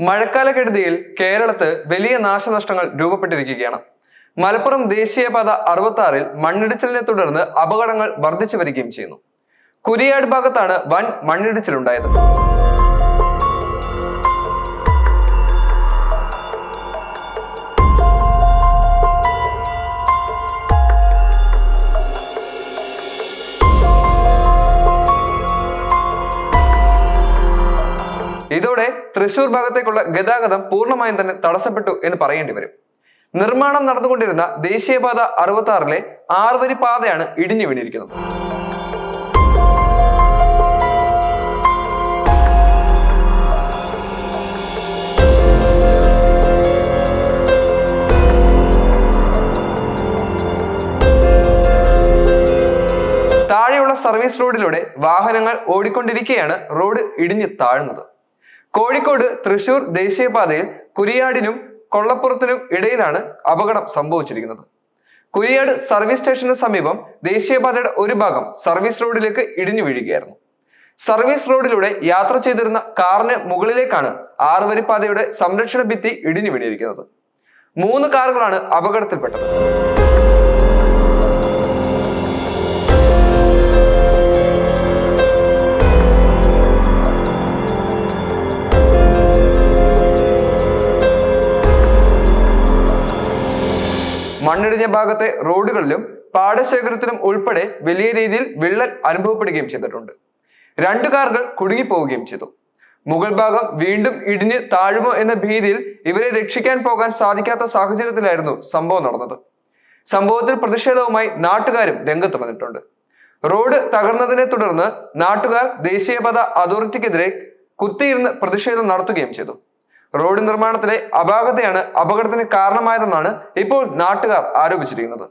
മഴക്കാലക്കെടുതിയിൽ കേരളത്ത് വലിയ നാശനഷ്ടങ്ങൾ രൂപപ്പെട്ടിരിക്കുകയാണ്. മലപ്പുറം ദേശീയപാത അറുപത്തി ആറിൽ മണ്ണിടിച്ചിലിനെ തുടർന്ന് അപകടങ്ങൾ വർദ്ധിച്ചു വരികയും ചെയ്യുന്നു. കുരിയാട് ഭാഗത്താണ് വൻ മണ്ണിടിച്ചിലുണ്ടായത്. ഇതോടെ തൃശൂർ ഭാഗത്തേക്കുള്ള ഗതാഗതം പൂർണമായും തന്നെ തടസ്സപ്പെട്ടു എന്ന് പറയേണ്ടി വരും. നിർമ്മാണം നടന്നുകൊണ്ടിരുന്ന ദേശീയപാത അറുപത്തി ആറിലെ ആറുവരി പാതയാണ് ഇടിഞ്ഞു വീണിരിക്കുന്നത്. താഴെയുള്ള സർവീസ് റോഡിലൂടെ വാഹനങ്ങൾ ഓടിക്കൊണ്ടിരിക്കെയാണ് റോഡ് ഇടിഞ്ഞു താഴുന്നത്. കോഴിക്കോട് തൃശൂർ ദേശീയപാതയിൽ കുരിയാടിനും കൊള്ളപ്പുറത്തിനും ഇടയിലാണ് അപകടം സംഭവിച്ചിരിക്കുന്നത്. കുരിയാട് സർവീസ് സ്റ്റേഷന് സമീപം ദേശീയപാതയുടെ ഒരു ഭാഗം സർവീസ് റോഡിലേക്ക് ഇടിഞ്ഞു വീഴുകയായിരുന്നു. സർവീസ് റോഡിലൂടെ യാത്ര ചെയ്തിരുന്ന കാറിന് മുകളിലേക്കാണ് ആറുവരിപ്പാതയുടെ സംരക്ഷണ ഭിത്തി ഇടിഞ്ഞു വീണിരിക്കുന്നത്. മൂന്ന് കാറുകളാണ് അപകടത്തിൽപ്പെട്ടത്. മണ്ണിടിഞ്ഞ ഭാഗത്തെ റോഡുകളിലും പാടശേഖരത്തിലും ഉൾപ്പെടെ വലിയ രീതിയിൽ വിള്ളൽ അനുഭവപ്പെടുകയും ചെയ്തിട്ടുണ്ട്. രണ്ടു കാറുകൾ കുടുങ്ങിപ്പോവുകയും ചെയ്തു. മുഗൾ ഭാഗം വീണ്ടും ഇടിഞ്ഞ് താഴുമോ എന്ന ഭീതിയിൽ ഇവരെ രക്ഷിക്കാൻ പോകാൻ സാധിക്കാത്ത സാഹചര്യത്തിലായിരുന്നു സംഭവം നടന്നത്. സംഭവത്തിൽ പ്രതിഷേധവുമായി നാട്ടുകാരും രംഗത്ത് വന്നിട്ടുണ്ട്. റോഡ് തകർന്നതിനെ തുടർന്ന് നാട്ടുകാർ ദേശീയപാത അതോറിറ്റിക്കെതിരെ കുത്തിയിരുന്ന് പ്രതിഷേധം നടത്തുകയും ചെയ്തു. റോഡ് നിർമ്മാണത്തിലെ അപാകതയാണ് അപകടത്തിന് കാരണമായതെന്നാണ് ഇപ്പോൾ നാട്ടുകാർ ആരോപിച്ചിരിക്കുന്നത്.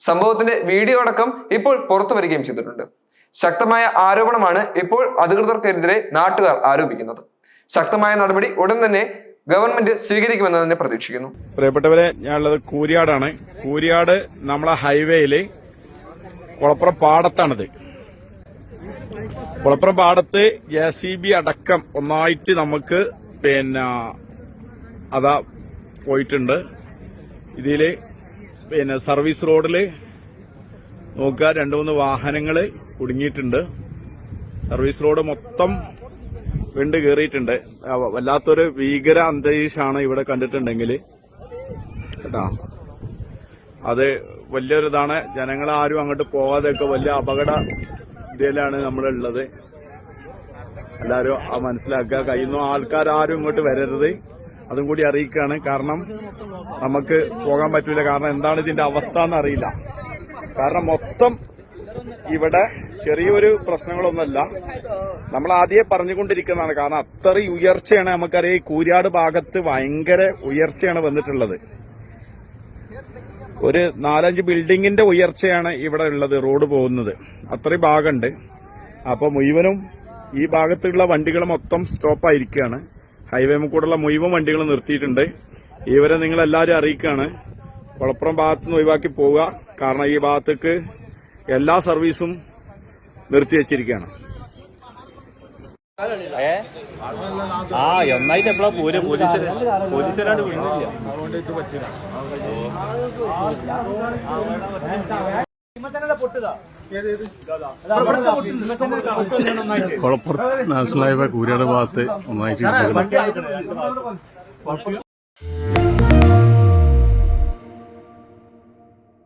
സംഭവത്തിന്റെ വീഡിയോ അടക്കം ഇപ്പോൾ പുറത്തു വരികയും ചെയ്തിട്ടുണ്ട്. ശക്തമായ ആരോപണമാണ് ഇപ്പോൾ അധികൃതർക്കെതിരെ നാട്ടുകാർ ആരോപിക്കുന്നത്. ശക്തമായ നടപടി ഉടൻ തന്നെ ഗവൺമെന്റ് സ്വീകരിക്കുമെന്ന് തന്നെ പ്രതീക്ഷിക്കുന്നു. പ്രിയപ്പെട്ടവരെ ഞാനുള്ളത് കൂരിയാടാണ്. കൂരിയാട് നമ്മളെ ഹൈവേയിൽ കുളപ്പുറം പാടത്താണിത്. കുളപ്പുറം പാടത്ത് ജെ സി ബി അടക്കം ഒന്നായിട്ട് നമുക്ക് പിന്നെ അതാ പോയിട്ടുണ്ട്. ഇതിൽ പിന്നെ സർവീസ് റോഡിൽ നോക്കുക രണ്ടു മൂന്ന് വാഹനങ്ങൾ കുടുങ്ങിയിട്ടുണ്ട്. സർവീസ് റോഡ് മൊത്തം വെണ്ട് കയറിയിട്ടുണ്ട്. വല്ലാത്തൊരു ഭീകര അന്തരീക്ഷമാണ് ഇവിടെ കണ്ടിട്ടുണ്ടെങ്കിൽ കേട്ടാ? അത് വലിയൊരിതാണ്. ജനങ്ങൾ ആരും അങ്ങോട്ട് പോകാതെയൊക്കെ വലിയ അപകട ഇതിലാണ് നമ്മളുള്ളത്. എല്ലാവരും മനസ്സിലാക്കുക. കഴിയുന്ന ആൾക്കാരും ഇങ്ങോട്ട് വരരുത്. അതും കൂടി അറിയിക്കുകയാണ്. കാരണം നമുക്ക് പോകാൻ പറ്റൂല. കാരണം എന്താണ് ഇതിന്റെ അവസ്ഥ എന്ന് അറിയില്ല. കാരണം മൊത്തം ഇവിടെ ചെറിയൊരു പ്രശ്നങ്ങളൊന്നുമല്ല. നമ്മൾ ആദ്യമേ പറഞ്ഞുകൊണ്ടിരിക്കുന്നതാണ്. കാരണം അത്രയും ഉയർച്ചയാണ് നമുക്കറിയാം. ഈ കൂരിയാട് ഭാഗത്ത് ഭയങ്കര ഉയർച്ചയാണ് വന്നിട്ടുള്ളത്. ഒരു നാലഞ്ച് ബിൽഡിങ്ങിന്റെ ഉയർച്ചയാണ് ഇവിടെ ഉള്ളത് റോഡ് പോകുന്നത്. അത്രയും ഭാഗമുണ്ട്. അപ്പൊ മുഴുവനും ഈ ഭാഗത്തുള്ള വണ്ടികൾ മൊത്തം സ്റ്റോപ്പായിരിക്കുകയാണ്. ഹൈവേ കൂടെയുള്ള മുഴുവൻ വണ്ടികൾ നിർത്തിയിട്ടുണ്ട് ഇവരെ നിങ്ങൾ എല്ലാവരും അറിയിക്കുകയാണ് കുളപ്പുറം ഭാഗത്ത് നിന്ന് ഒഴിവാക്കി പോവുക കാരണം ഈ ഭാഗത്തേക്ക് എല്ലാ സർവീസും നിർത്തിവെച്ചിരിക്കുകയാണ് ആ ഒന്നായിട്ട് എപ്പോഴാ പോര് പോലീസ് പോലീസുകാരാണ് വിടുന്നില്ല കൊളപ്പുറത്ത് നാഷണൽ ഹൈവേ കൂരിയാട് ഭാഗത്ത് ഒന്നായിട്ട്.